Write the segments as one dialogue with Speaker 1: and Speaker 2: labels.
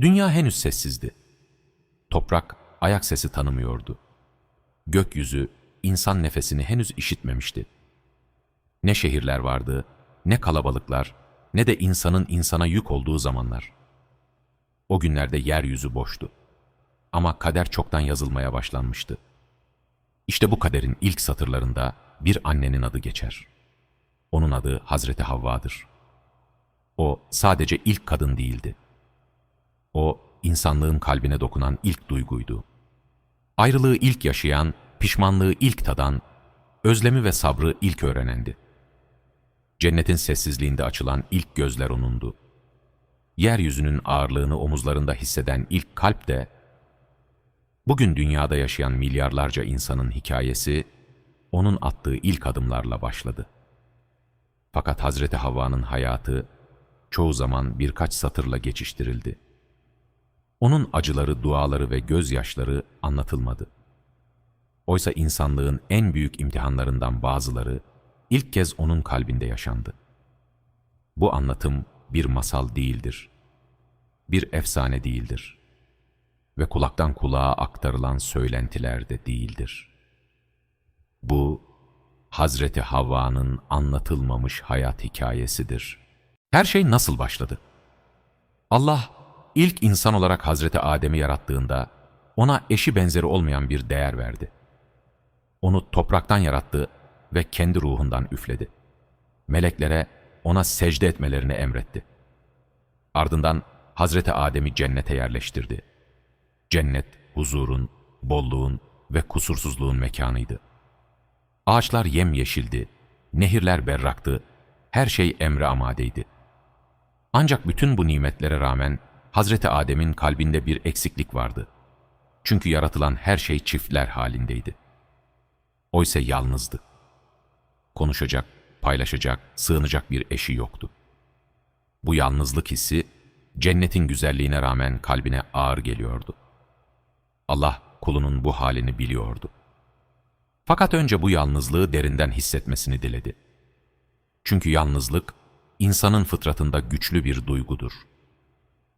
Speaker 1: Dünya henüz sessizdi. Toprak ayak sesi tanımıyordu. Gökyüzü insan nefesini henüz işitmemişti. Ne şehirler vardı, ne kalabalıklar, ne de insanın insana yük olduğu zamanlar. O günlerde yeryüzü boştu. Ama kader çoktan yazılmaya başlanmıştı. İşte bu kaderin ilk satırlarında bir annenin adı geçer. Onun adı Hazreti Havva'dır. O sadece ilk kadın değildi. O insanlığın kalbine dokunan ilk duyguydu. Ayrılığı ilk yaşayan, pişmanlığı ilk tadan, özlemi ve sabrı ilk öğrenendi. Cennetin sessizliğinde açılan ilk gözler onundu. Yeryüzünün ağırlığını omuzlarında hisseden ilk kalp de, bugün dünyada yaşayan milyarlarca insanın hikayesi, onun attığı ilk adımlarla başladı. Fakat Hazreti Havva'nın hayatı, çoğu zaman birkaç satırla geçiştirildi. Onun acıları, duaları ve gözyaşları anlatılmadı. Oysa insanlığın en büyük imtihanlarından bazıları ilk kez onun kalbinde yaşandı. Bu anlatım bir masal değildir. Bir efsane değildir. Ve kulaktan kulağa aktarılan söylentiler de değildir. Bu, Hazreti Havva'nın anlatılmamış hayat hikayesidir. Her şey nasıl başladı? Allah, ilk insan olarak Hazreti Adem'i yarattığında, ona eşi benzeri olmayan bir değer verdi. Onu topraktan yarattı ve kendi ruhundan üfledi. Meleklere ona secde etmelerini emretti. Ardından Hazreti Adem'i cennete yerleştirdi. Cennet, huzurun, bolluğun ve kusursuzluğun mekanıydı. Ağaçlar yemyeşildi, nehirler berraktı, her şey emre amadeydi. Ancak bütün bu nimetlere rağmen Hazreti Adem'in kalbinde bir eksiklik vardı. Çünkü yaratılan her şey çiftler halindeydi. Oysa yalnızdı. Konuşacak, paylaşacak, sığınacak bir eşi yoktu. Bu yalnızlık hissi cennetin güzelliğine rağmen kalbine ağır geliyordu. Allah kulunun bu halini biliyordu. Fakat önce bu yalnızlığı derinden hissetmesini diledi. Çünkü yalnızlık insanın fıtratında güçlü bir duygudur.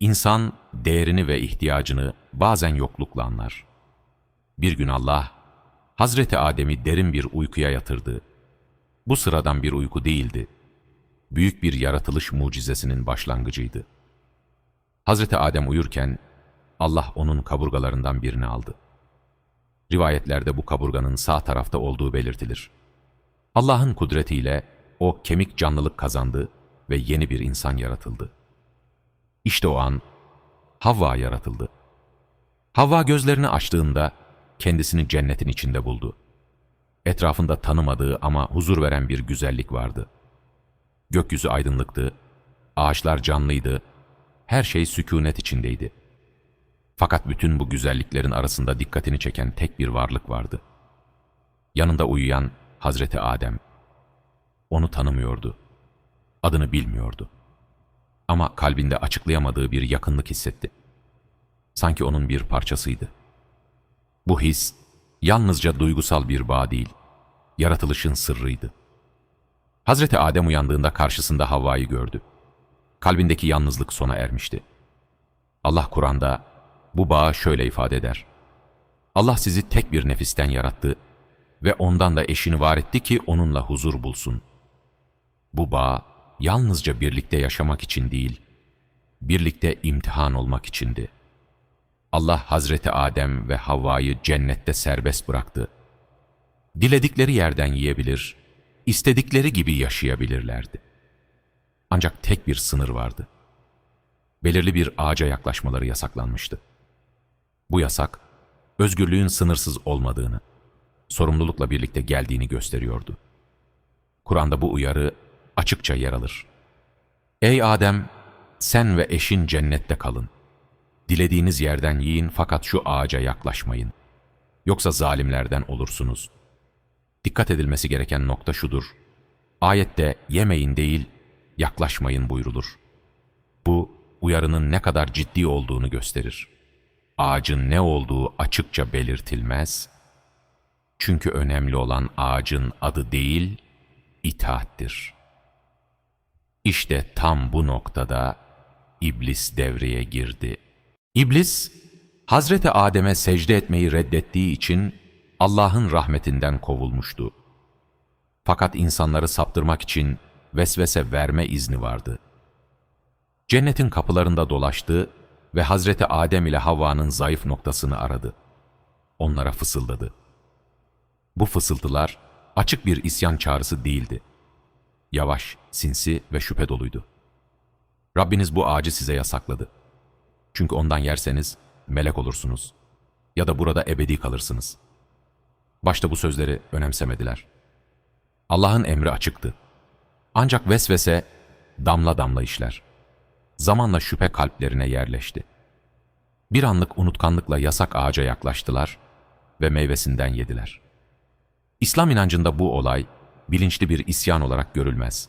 Speaker 1: İnsan değerini ve ihtiyacını bazen yoklukla anlar. Bir gün Allah, Hazreti Adem'i derin bir uykuya yatırdı. Bu sıradan bir uyku değildi. Büyük bir yaratılış mucizesinin başlangıcıydı. Hazreti Adem uyurken Allah onun kaburgalarından birini aldı. Rivayetlerde bu kaburganın sağ tarafta olduğu belirtilir. Allah'ın kudretiyle o kemik canlılık kazandı ve yeni bir insan yaratıldı. İşte o an Havva yaratıldı. Havva gözlerini açtığında kendisini cennetin içinde buldu. Etrafında tanımadığı ama huzur veren bir güzellik vardı. Gökyüzü aydınlıktı, ağaçlar canlıydı, her şey sükunet içindeydi. Fakat bütün bu güzelliklerin arasında dikkatini çeken tek bir varlık vardı. Yanında uyuyan Hazreti Adem. Onu tanımıyordu. Adını bilmiyordu. Ama kalbinde açıklayamadığı bir yakınlık hissetti. Sanki onun bir parçasıydı. Bu his yalnızca duygusal bir bağ değil, yaratılışın sırrıydı. Hazreti Adem uyandığında karşısında Havva'yı gördü. Kalbindeki yalnızlık sona ermişti. Allah Kur'an'da bu bağı şöyle ifade eder. Allah sizi tek bir nefisten yarattı ve ondan da eşini var etti ki onunla huzur bulsun. Bu bağ yalnızca birlikte yaşamak için değil, birlikte imtihan olmak içindi. Allah Hazreti Adem ve Havva'yı cennette serbest bıraktı. Diledikleri yerden yiyebilir, istedikleri gibi yaşayabilirlerdi. Ancak tek bir sınır vardı. Belirli bir ağaca yaklaşmaları yasaklanmıştı. Bu yasak, özgürlüğün sınırsız olmadığını, sorumlulukla birlikte geldiğini gösteriyordu. Kur'an'da bu uyarı açıkça yer alır. Ey Adem, sen ve eşin cennette kalın. Dilediğiniz yerden yiyin fakat şu ağaca yaklaşmayın. Yoksa zalimlerden olursunuz. Dikkat edilmesi gereken nokta şudur. Ayette yemeyin değil, yaklaşmayın buyrulur. Bu, uyarının ne kadar ciddi olduğunu gösterir. Ağacın ne olduğu açıkça belirtilmez. Çünkü önemli olan ağacın adı değil, itaattir. İşte tam bu noktada iblis devreye girdi. İblis, Hazreti Adem'e secde etmeyi reddettiği için Allah'ın rahmetinden kovulmuştu. Fakat insanları saptırmak için vesvese verme izni vardı. Cennetin kapılarında dolaştı ve Hazreti Adem ile Havva'nın zayıf noktasını aradı. Onlara fısıldadı. Bu fısıltılar açık bir isyan çağrısı değildi. Yavaş, sinsi ve şüphe doluydu. Rabbiniz bu ağacı size yasakladı. Çünkü ondan yerseniz melek olursunuz ya da burada ebedi kalırsınız. Başta bu sözleri önemsemediler. Allah'ın emri açıktı. Ancak vesvese damla damla işler. Zamanla şüphe kalplerine yerleşti. Bir anlık unutkanlıkla yasak ağaca yaklaştılar ve meyvesinden yediler. İslam inancında bu olay bilinçli bir isyan olarak görülmez.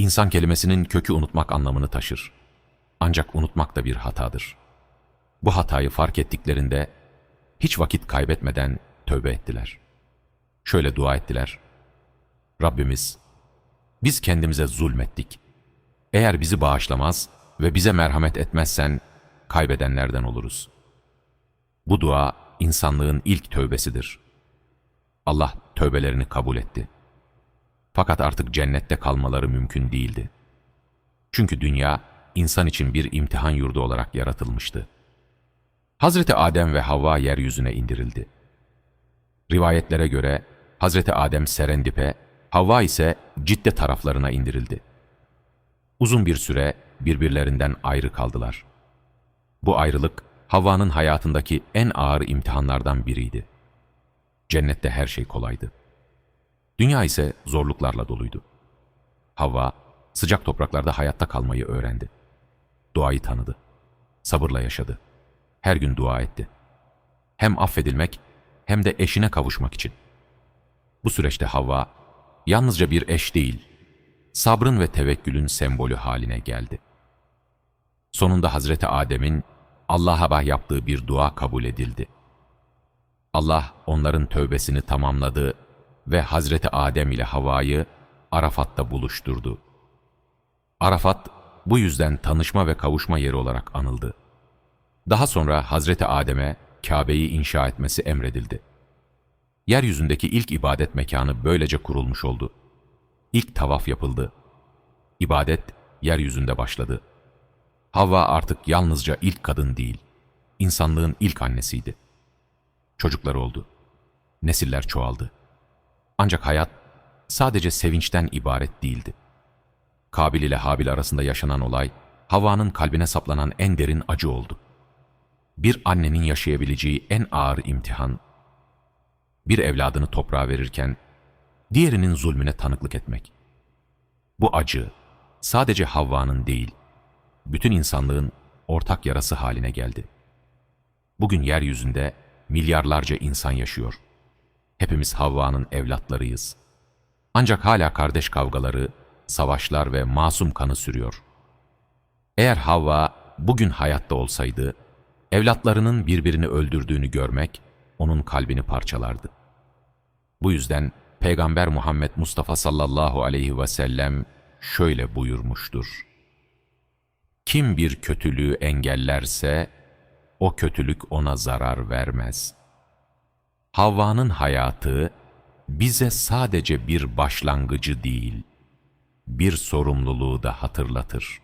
Speaker 1: İnsan kelimesinin kökü unutmak anlamını taşır. Ancak unutmak da bir hatadır. Bu hatayı fark ettiklerinde hiç vakit kaybetmeden tövbe ettiler. Şöyle dua ettiler. Rabbimiz, biz kendimize zulmettik. Eğer bizi bağışlamaz ve bize merhamet etmezsen kaybedenlerden oluruz. Bu dua insanlığın ilk tövbesidir. Allah tövbelerini kabul etti. Fakat artık cennette kalmaları mümkün değildi. Çünkü dünya insan için bir imtihan yurdu olarak yaratılmıştı. Hazreti Adem ve Havva yeryüzüne indirildi. Rivayetlere göre Hazreti Adem Serendip'e, Havva ise Cidde taraflarına indirildi. Uzun bir süre birbirlerinden ayrı kaldılar. Bu ayrılık Havva'nın hayatındaki en ağır imtihanlardan biriydi. Cennette her şey kolaydı. Dünya ise zorluklarla doluydu. Havva, sıcak topraklarda hayatta kalmayı öğrendi. Duayı tanıdı. Sabırla yaşadı. Her gün dua etti. Hem affedilmek hem de eşine kavuşmak için. Bu süreçte Havva, yalnızca bir eş değil, sabrın ve tevekkülün sembolü haline geldi. Sonunda Hazreti Adem'in Allah'a yaptığı bir dua kabul edildi. Allah onların tövbesini tamamladı ve Hazreti Adem ile Havva'yı Arafat'ta buluşturdu. Arafat bu yüzden tanışma ve kavuşma yeri olarak anıldı. Daha sonra Hazreti Adem'e Kabe'yi inşa etmesi emredildi. Yeryüzündeki ilk ibadet mekanı böylece kurulmuş oldu. İlk tavaf yapıldı. İbadet yeryüzünde başladı. Havva artık yalnızca ilk kadın değil, insanlığın ilk annesiydi. Çocukları oldu. Nesiller çoğaldı. Ancak hayat sadece sevinçten ibaret değildi. Kabil ile Habil arasında yaşanan olay, Havva'nın kalbine saplanan en derin acı oldu. Bir annenin yaşayabileceği en ağır imtihan, bir evladını toprağa verirken, diğerinin zulmüne tanıklık etmek. Bu acı, sadece Havva'nın değil, bütün insanlığın ortak yarası haline geldi. Bugün yeryüzünde milyarlarca insan yaşıyor. Hepimiz Havva'nın evlatlarıyız. Ancak hala kardeş kavgaları, savaşlar ve masum kanı sürüyor. Eğer Havva bugün hayatta olsaydı, evlatlarının birbirini öldürdüğünü görmek onun kalbini parçalardı. Bu yüzden Peygamber Muhammed Mustafa sallallahu aleyhi ve sellem şöyle buyurmuştur. Kim bir kötülüğü engellerse, o kötülük ona zarar vermez. Havva'nın hayatı bize sadece bir başlangıcı değil, bir sorumluluğu da hatırlatır.